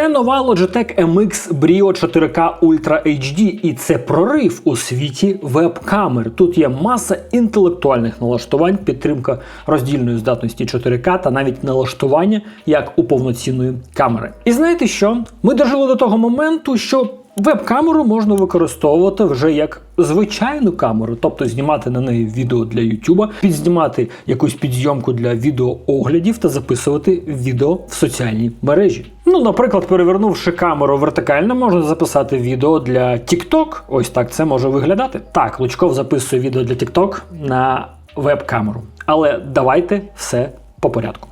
Це нова Logitech MX Brio 4K Ultra HD, і це прорив у світі веб-камер. Тут є маса інтелектуальних налаштувань, підтримка роздільної здатності 4К та навіть налаштування як у повноцінної камери. І знаєте що? Ми дожили до того моменту, що Веб-камеру можна використовувати вже як звичайну камеру, тобто знімати на неї відео для YouTube, підзнімати якусь підзйомку для відеооглядів та записувати відео в соціальній мережі. Ну, наприклад, перевернувши камеру вертикально, можна записати відео для TikTok. Ось так це може виглядати. Так, Лучков записує відео для TikTok на веб-камеру. Але давайте все по порядку.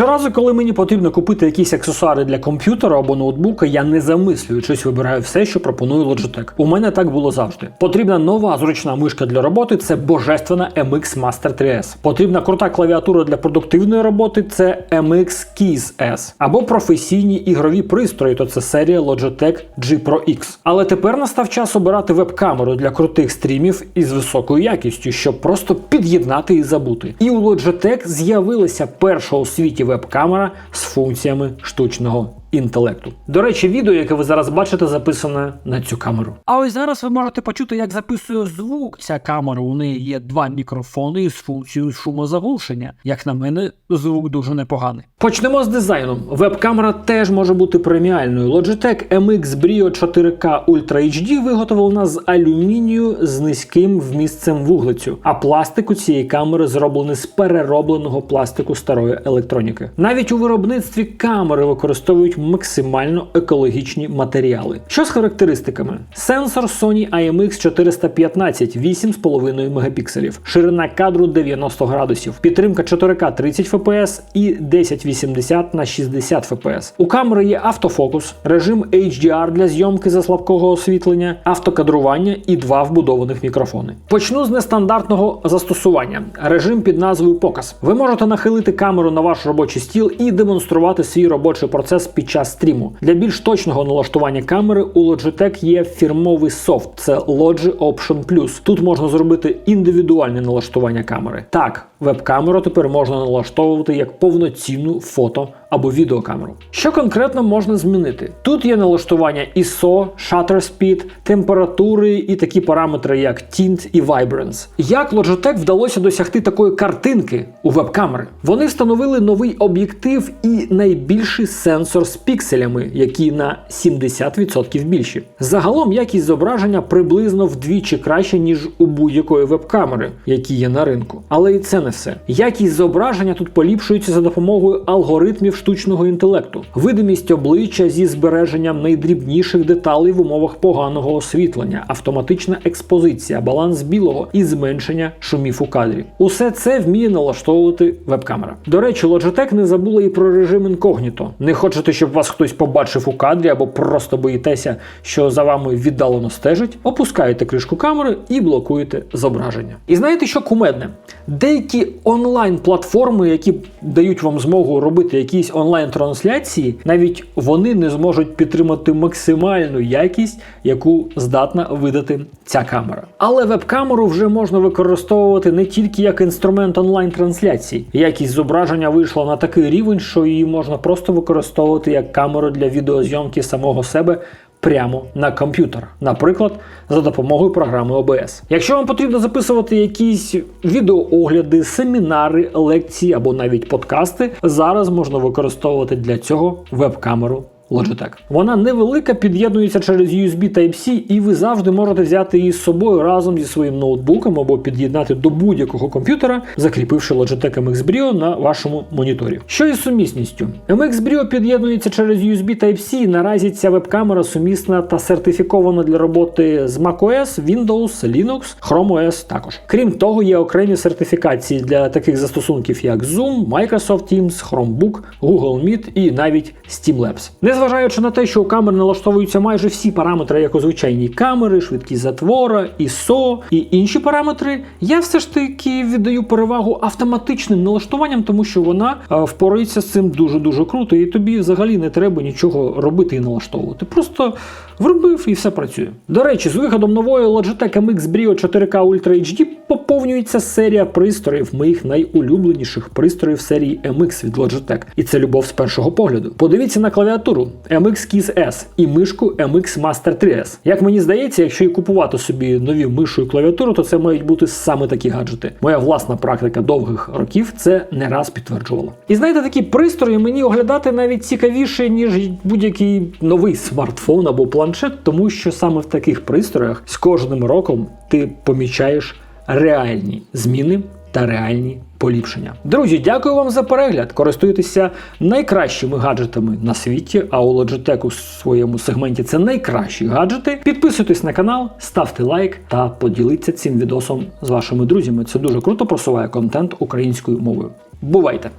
Щоразу, коли мені потрібно купити якісь аксесуари для комп'ютера або ноутбука, я не замислюючись вибираю все, що пропонує Logitech. У мене так було завжди. Потрібна нова зручна мишка для роботи це божественна MX Master 3S. Потрібна крута клавіатура для продуктивної роботи це MX Keys S. Або професійні ігрові пристрої, то це серія Logitech G Pro X. Але тепер настав час обирати веб-камеру для крутих стрімів із високою якістю, щоб просто під'єднати і забути. І у Logitech з'явилася перша у світі веб-камера з функціями штучного інтелекту. До речі, відео, яке ви зараз бачите, записане на цю камеру. А ось зараз ви можете почути, як записує звук ця камера. У неї є два мікрофони з функцією шумозаглушення. Як на мене, звук дуже непоганий. Почнемо з дизайну. Веб-камера теж може бути преміальною. Logitech MX Brio 4K Ultra HD виготовлена з алюмінію з низьким вмістцем вуглецю, а пластик у цієї камери зроблений з переробленого пластику старої електроніки. Навіть у виробництві камери використовують максимально екологічні матеріали. Що з характеристиками? Сенсор Sony IMX 415 8,5 мегапікселів, ширина кадру 90 градусів, підтримка 4К 30 FPS і 1080 на 60 FPS. У камери є автофокус, режим HDR для зйомки за слабкого освітлення, автокадрування і два вбудованих мікрофони. Почну з нестандартного застосування. Режим під назвою Показ. Ви можете нахилити камеру на ваш робочий стіл і демонструвати свій робочий процес під час стріму. Для більш точного налаштування камери у Logitech є фірмовий софт. Це Logi Option Plus. Тут можна зробити індивідуальне налаштування камери. Так, веб-камеру тепер можна налаштовувати як повноцінну фото або відеокамеру. Що конкретно можна змінити? Тут є налаштування ISO, Shutter Speed, температури і такі параметри, як Tint і Vibrance. Як Logitech вдалося досягти такої картинки у веб-камери? Вони встановили новий об'єктив і найбільший сенсор з пікселями, які на 70% більші. Загалом якість зображення приблизно вдвічі краще, ніж у будь-якої веб-камери, які є на ринку. Але і це не все. Якість зображення тут поліпшується за допомогою алгоритмів штучного інтелекту, видимість обличчя зі збереженням найдрібніших деталей в умовах поганого освітлення, автоматична експозиція, баланс білого і зменшення шумів у кадрі. Усе це вміє налаштовувати веб-камера. До речі, Logitech не забула і про режим інкогніто. Не хочете, щоб вас хтось побачив у кадрі або просто боїтеся, що за вами віддалено стежить, опускаєте кришку камери і блокуєте зображення. І знаєте, що кумедне? Деякі онлайн-платформи, які дають вам змогу робити якісь онлайн-трансляції, навіть вони не зможуть підтримати максимальну якість, яку здатна видати ця камера. Але веб-камеру вже можна використовувати не тільки як інструмент онлайн-трансляції. Якість зображення вийшла на такий рівень, що її можна просто використовувати як камеру для відеозйомки самого себе прямо на комп'ютер, наприклад, за допомогою програми OBS. Якщо вам потрібно записувати якісь відеоогляди, семінари, лекції або навіть подкасти, зараз можна використовувати для цього веб-камеру. Logitech. Вона невелика, під'єднується через USB Type-C, і ви завжди можете взяти її з собою разом зі своїм ноутбуком або під'єднати до будь-якого комп'ютера, закріпивши Logitech MX Brio на вашому моніторі. Що із сумісністю? MX Brio під'єднується через USB Type-C. Наразі ця веб-камера сумісна та сертифікована для роботи з macOS, Windows, Linux, Chrome OS також. Крім того, є окремі сертифікації для таких застосунків, як Zoom, Microsoft Teams, Chromebook, Google Meet і навіть Steam Steamlabs. Незважаючи на те, що у камер налаштовуються майже всі параметри, як у звичайній камери, швидкість затвора, ISO і інші параметри, я все ж таки віддаю перевагу автоматичним налаштуванням, тому що вона е, впорається з цим дуже-дуже круто, і тобі взагалі не треба нічого робити і налаштовувати. Просто вробив і все працює. До речі, з виходом нової Logitech MX Brio 4K Ultra HD доповнюється серія пристроїв моїх найулюбленіших пристроїв серії MX від Logitech. І це любов з першого погляду. Подивіться на клавіатуру MX Keys S і мишку MX Master 3S. Як мені здається, якщо і купувати собі нові мишу і клавіатуру, то це мають бути саме такі гаджети. Моя власна практика довгих років це не раз підтверджувала. І знаєте, такі пристрої мені оглядати навіть цікавіше, ніж будь-який новий смартфон або планшет, тому що саме в таких пристроях з кожним роком ти помічаєш реальні зміни та реальні поліпшення. Друзі, дякую вам за перегляд. Користуйтеся найкращими гаджетами на світі, а у Logitech у своєму сегменті це найкращі гаджети. Підписуйтесь на канал, ставте лайк та поділіться цим відосом з вашими друзями. Це дуже круто просуває контент українською мовою. Бувайте!